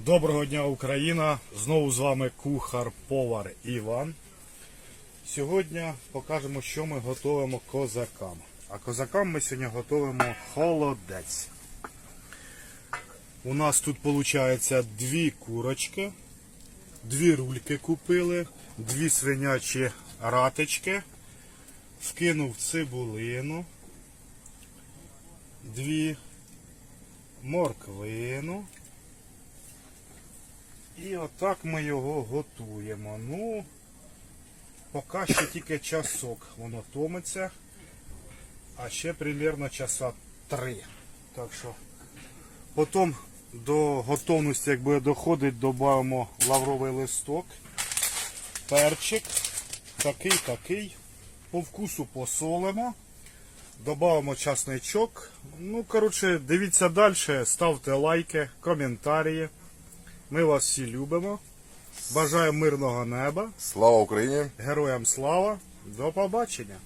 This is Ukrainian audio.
Доброго дня, Україна! Знову з вами кухар-повар Іван. Сьогодні покажемо, що ми готуємо козакам. А козакам ми сьогодні готуємо холодець. У нас тут виходить дві курочки, дві рульки купили, дві свинячі ратички, вкинув цибулину, дві морквину. І отак ми його готуємо. Ну, поки що тільки часок воно томиться, а ще примерно часа три. Так що потім до готовності, як буде доходить, додамо лавровий листок, перчик, такий, такий. По вкусу посолимо. Добавимо часничок. Ну, коротше, дивіться далі, ставте лайки, коментарі. Ми вас всі любимо. Бажаємо мирного неба. Слава Україні! Героям слава. До побачення.